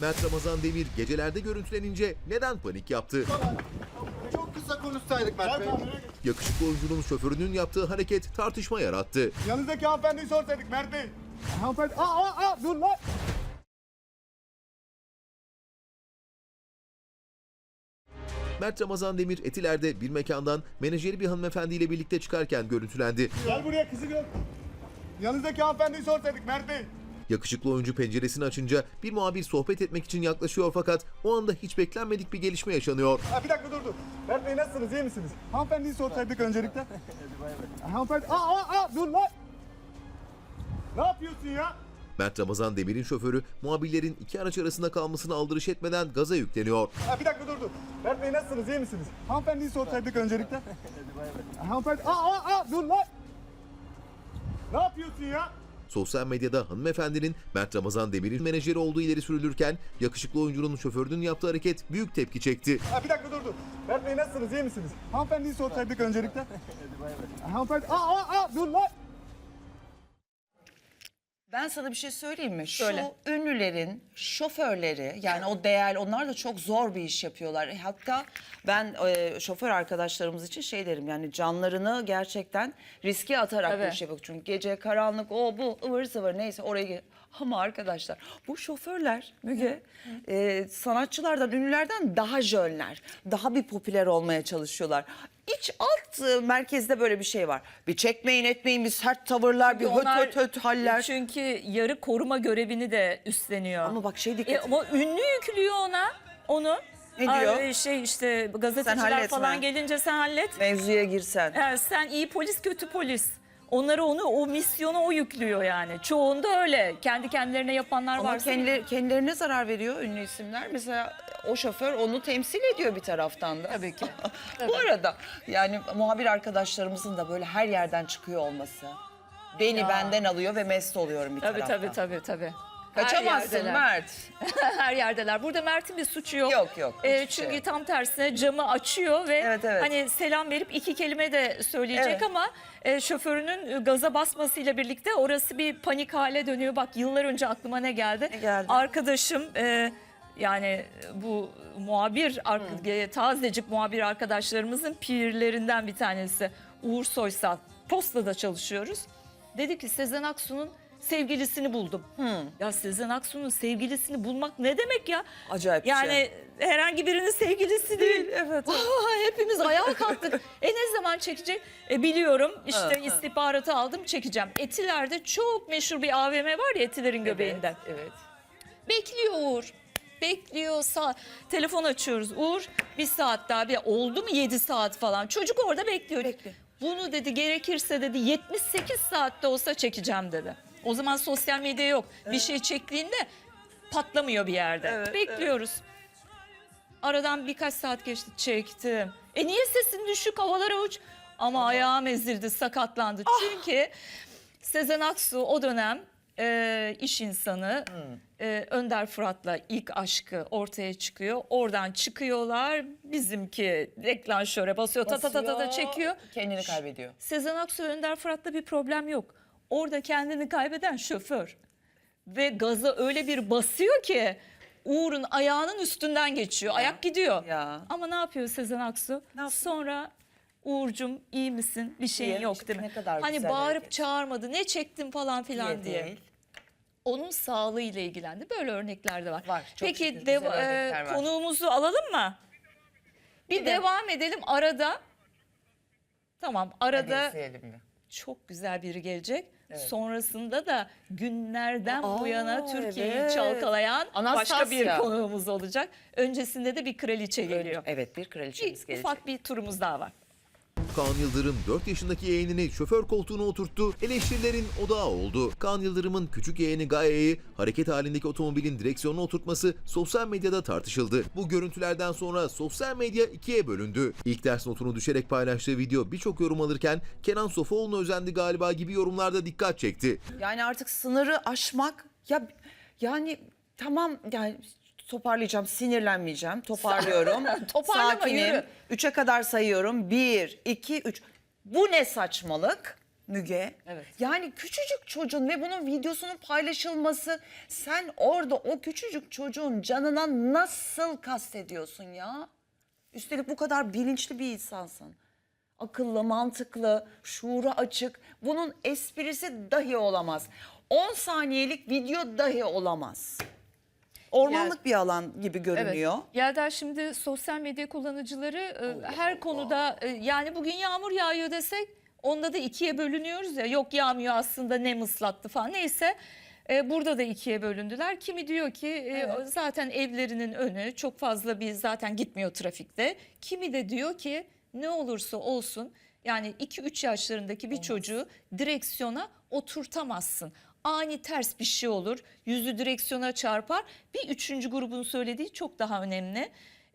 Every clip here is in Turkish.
Mert Ramazan Demir gecelerde görüntülenince neden panik yaptı? Çok kısa konuşsaydık Mert Bey. Yakışıklı oyuncunun şoförünün yaptığı hareket tartışma yarattı. Yanınızdaki hanımefendiyi sorsaydık Mert Bey. Hanımefendi, aa aa aa dur lan. Mert Ramazan Demir Etiler'de bir mekandan menajeri bir hanımefendiyle birlikte çıkarken görüntülendi. Gel buraya kızı gör. Yanınızdaki hanımefendiyi sorsaydık Mert Bey. Yakışıklı oyuncu penceresini açınca bir muhabir sohbet etmek için yaklaşıyor fakat o anda hiç beklenmedik bir gelişme yaşanıyor. Ha, bir dakika dur dur. Mert Bey nasılsınız iyi misiniz? Hanımefendiyi sorsaydık öncelikle. Hanımefendi, aa aa aa dur lan. Ne yapıyorsun ya? Mert Ramazan Demir'in şoförü muhabirlerin iki araç arasında kalmasını aldırış etmeden gaza yükleniyor. Ha, bir dakika dur dur. Mert Bey nasılsınız iyi misiniz? Hanımefendiyi sorsaydık öncelikle. Hanımefendi, aa aa aa dur lan. Ne yapıyorsun ya? Sosyal medyada hanımefendinin Mert Ramazan Demir'in menajeri olduğu ileri sürülürken yakışıklı oyuncunun şoförünün yaptığı hareket büyük tepki çekti. Ha, bir dakika dur dur. Mert Bey nasılsınız iyi misiniz? Hanımefendiyi sorsaydık öncelikle. Hanımefendi, aa aa aa dur lan. Ben sana bir şey söyleyeyim mi? Şu ünlülerin şoförleri yani o değerli onlar da çok zor bir iş yapıyorlar. E, Hatta ben e, şoför arkadaşlarımız için şey derim yani canlarını gerçekten riske atarak bu Tabii. işi yapıyor. Çünkü gece karanlık o bu ıvır zıvır neyse oraya gi- ama arkadaşlar bu şoförler Müge e, sanatçılardan ünlülerden daha jönler. Daha bir popüler olmaya çalışıyorlar. İç alt e, merkezde böyle bir şey var. Bir çekmeyin etmeyin bir sert tavırlar bir höt Onlar- höt höt haller. Çünkü yarı koruma görevini de üstleniyor. Ama bak şey dikkat E, ama ünlü yüklüyor ona onu. Ne diyor? Ay, şey işte gazeteciler halletme. falan gelince sen hallet. mevzuya girsen. Ha, sen iyi polis kötü polis. Onları onu o misyonu o yüklüyor yani. Çoğunda öyle. Kendi kendilerine yapanlar Ama var. kendileri, kendilerine zarar veriyor ünlü isimler. Mesela o şoför onu temsil ediyor bir taraftan da. Tabii ki. Bu arada yani muhabir arkadaşlarımızın da böyle her yerden çıkıyor olması. Beni benden alıyor ve mest oluyorum bir Tabii taraftan. tabii tabii tabii. Her Kaçamazsın yerdeler. Mert. Her yerdeler. Burada Mert'in bir suçu yok. Yok, yok, Ee, hiçbir şey çünkü yok. tam tersine camı açıyor ve Evet, evet. hani selam verip iki kelime de söyleyecek Evet. ama e, şoförünün e, gaza basmasıyla birlikte orası bir panik hale dönüyor. Bak yıllar önce aklıma ne geldi? Ne geldi? Arkadaşım e, yani bu muhabir e, tazecik muhabir arkadaşlarımızın pirlerinden bir tanesi Uğur Soysal. Postada çalışıyoruz. Dedi ki Sezen Aksu'nun sevgilisini buldum. Ya Sezen Aksu'nun sevgilisini bulmak ne demek ya? Acayip Yani şey. herhangi birinin sevgilisi değil. evet. Aa, hepimiz ayağa kalktık. e ne zaman çekecek? E biliyorum işte ha. istihbaratı aldım çekeceğim. Etiler'de çok meşhur bir AVM var ya Etiler'in göbeğinden. Evet. Bekliyor Uğur. Bekliyor saat. Telefon açıyoruz. Uğur bir saat daha bir oldu mu 7 saat falan. Çocuk orada bekliyor. Bekliyor. Bunu dedi gerekirse dedi 78 saatte olsa çekeceğim dedi. O zaman sosyal medya yok. Bir şey çektiğinde patlamıyor bir yerde. Evet, Bekliyoruz. Aradan birkaç saat geçti çektim. E niye sesin düşük havalara uç? Ama ayağım ezildi sakatlandı. Ah! Çünkü Sezen Aksu o dönem e, iş insanı Hmm. e, Önder Fırat'la ilk aşkı ortaya çıkıyor. Oradan çıkıyorlar. Bizimki deklanşöre basıyor. Ta ta ta ta ta çekiyor. Kendini kaybediyor. Sezen Aksu Önder Fırat'ta bir problem yok. Orada kendini kaybeden şoför. Ve gaza öyle bir basıyor ki Uğur'un ayağının üstünden geçiyor. Ayak gidiyor. ya. Ama ne yapıyor Sezen Aksu? Ne yapıyor? Sonra Uğur'cum iyi misin? Bir şeyin Diye, yok değil mi? ne kadar hani bağırıp hareket. çağırmadı. Ne çektin falan filan diye. Değil. Onun sağlığıyla ilgilendi. Böyle örnekler de var. Var, çok Peki şükür, dev- güzel örnekler e, var. konuğumuzu alalım mı? Bir, Bir de- devam edelim arada. Tamam arada izleyelim mi? çok güzel biri gelecek. Sonrasında da günlerden bu Aa, yana Türkiye'yi evet. çalkalayan başka Anastasya. bir konuğumuz olacak. Öncesinde de bir kraliçe geliyor. Evet bir kraliçemiz Bir, gelecek. ufak bir turumuz daha var. Kaan Yıldırım 4 yaşındaki yeğenini şoför koltuğuna oturttu, eleştirilerin odağı oldu. Kaan Yıldırım'ın küçük yeğeni Gaye'yi hareket halindeki otomobilin direksiyonuna oturtması sosyal medyada tartışıldı. Bu görüntülerden sonra sosyal medya ikiye bölündü. İlk ders notunu düşerek paylaştığı video birçok yorum alırken Kenan Sofuoğlu'na özendi galiba gibi yorumlarda dikkat çekti. Yani artık sınırı aşmak ya yani tamam yani toparlayacağım sinirlenmeyeceğim toparlıyorum. Toparlama, Sakinim. yürü. Üçe kadar sayıyorum. Bir, iki, üç. Bu ne saçmalık? Müge. Evet. Yani küçücük çocuğun ve bunun videosunun paylaşılması sen orada o küçücük çocuğun canına nasıl kastediyorsun ya? Üstelik bu kadar bilinçli bir insansın. Akıllı, mantıklı, şuuru açık. Bunun esprisi dahi olamaz. 10 saniyelik video dahi olamaz. Ormanlık bir alan gibi görünüyor. Evet. Yelda şimdi sosyal medya kullanıcıları e, her konuda e, yani bugün yağmur yağıyor desek onda da ikiye bölünüyoruz ya. Yok yağmıyor aslında nem ıslattı falan neyse. e, burada da ikiye bölündüler. Kimi diyor ki e, zaten evlerinin önü çok fazla bir zaten gitmiyor trafikte. Kimi de diyor ki ne olursa olsun yani 2-3 yaşlarındaki bir çocuğu direksiyona oturtamazsın. Ani ters bir şey olur, yüzü direksiyona çarpar. Bir üçüncü grubun söylediği çok daha önemli.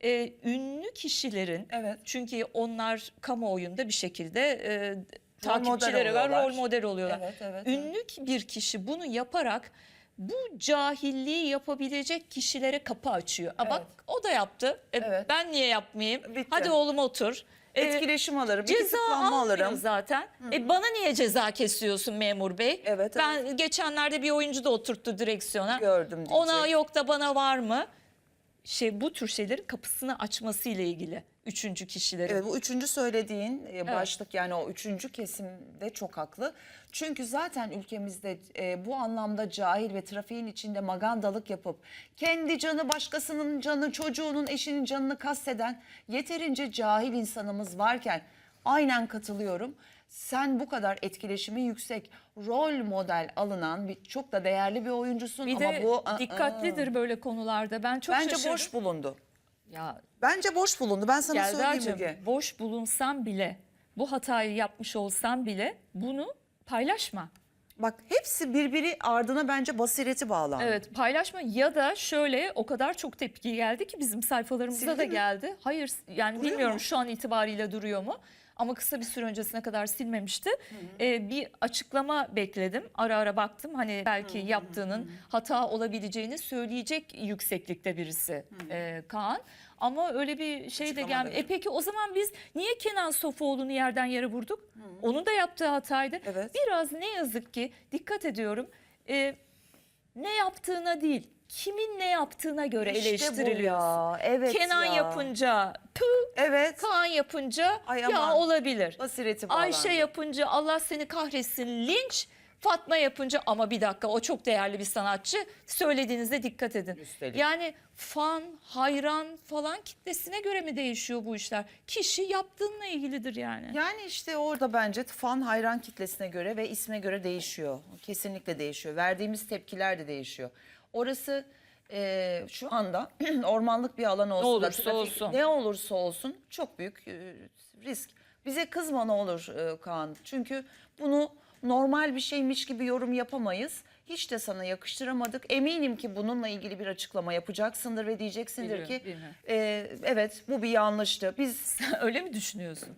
Ee, ünlü kişilerin, Evet. çünkü onlar kamuoyunda bir şekilde e, model takipçileri var, rol model oluyorlar. Evet, evet, Ünlü bir kişi bunu yaparak bu cahilliği yapabilecek kişilere kapı açıyor. Aa, Bak o da yaptı. E, Evet. Ben niye yapmayayım? Bitti. Hadi oğlum otur. E, Etkileşim alırım, Ceza tıklanma almıyor alırım. zaten. E bana niye ceza kesiyorsun memur bey? Evet, Ben geçenlerde bir oyuncu da oturttu direksiyona. Gördüm diyecek. Ona yok da bana var mı? Şey bu tür şeylerin kapısını açması ile ilgili üçüncü kişilerin. Evet, bu üçüncü söylediğin e, başlık yani o üçüncü kesimde çok haklı. Çünkü zaten ülkemizde e, bu anlamda cahil ve trafiğin içinde magandalık yapıp kendi canı başkasının canı çocuğunun eşinin canını kasteden yeterince cahil insanımız varken aynen katılıyorum. Sen bu kadar etkileşimi yüksek rol model alınan bir çok da değerli bir oyuncusun Bir ama de bu dikkatlidir böyle konularda. Ben çok bence şaşırdım. boş bulundu. Ya Bence boş bulundu. Ben sana söyleyeyim Müge. boş bulunsam bile bu hatayı yapmış olsam bile bunu paylaşma. Bak hepsi birbiri ardına bence basireti bağlandı. Evet paylaşma ya da şöyle o kadar çok tepki geldi ki bizim sayfalarımızda Sildi da mi? geldi. Hayır yani Duruyor bilmiyorum mu? şu an itibariyle duruyor mu? Ama kısa bir süre öncesine kadar silmemişti. Ee, bir açıklama bekledim. Ara ara baktım hani belki yaptığının hata olabileceğini söyleyecek yükseklikte birisi e, Kaan. Ama öyle bir şey de Açıklama gelmedi. da E peki o zaman biz niye Kenan Sofuoğlu'nu yerden yere vurduk? Onun da yaptığı hataydı. Evet. Biraz ne yazık ki dikkat ediyorum. e, ne yaptığına değil, kimin ne yaptığına göre İşte bu eleştiriliyor. ya, evet Kenan ya. yapınca tüh, Evet. Kaan yapınca Ay ya aman. olabilir. Basireti bağlandı. Ayşe yapınca Allah seni kahretsin linç. Fatma yapınca ama bir dakika o çok değerli bir sanatçı. Söylediğinizde dikkat edin. Üstelik. Yani fan, hayran falan kitlesine göre mi değişiyor bu işler? Kişi yaptığınla ilgilidir yani. Yani işte orada bence fan hayran kitlesine göre ve isme göre değişiyor. Kesinlikle değişiyor. Verdiğimiz tepkiler de değişiyor. Orası e, şu anda ormanlık bir alan olsun. da olursa olsun. Ne olursa olsun çok büyük e, risk. Bize kızma ne olur e, Kaan. Çünkü bunu normal bir şeymiş gibi yorum yapamayız. Hiç de sana yakıştıramadık. Eminim ki bununla ilgili bir açıklama yapacaksındır ve diyeceksindir Biliyorum, ki e, evet bu bir yanlıştı. Biz Öyle mi düşünüyorsun?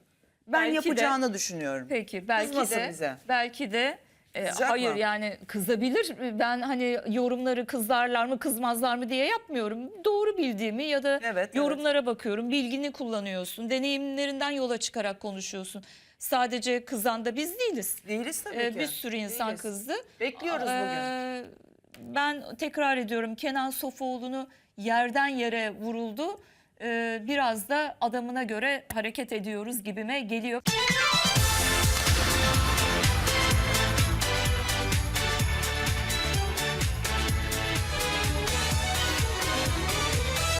ben Belki de- yapacağını düşünüyorum. Peki belki Kızmasın de bize. belki de e, Kızacak hayır mı? yani kızabilir. Ben hani yorumları kızarlar mı kızmazlar mı diye yapmıyorum. Doğru bildiğimi ya da Evet, yorumlara bakıyorum. Bilgini kullanıyorsun. Deneyimlerinden yola çıkarak konuşuyorsun. Sadece kızan da biz değiliz. Değiliz tabii Ee, ki. bir sürü insan Değiliz. kızdı. Bekliyoruz bugün. Ee, Ben tekrar ediyorum Kenan Sofuoğlu'nu yerden yere vuruldu. Ee, biraz da adamına göre hareket ediyoruz gibime geliyor.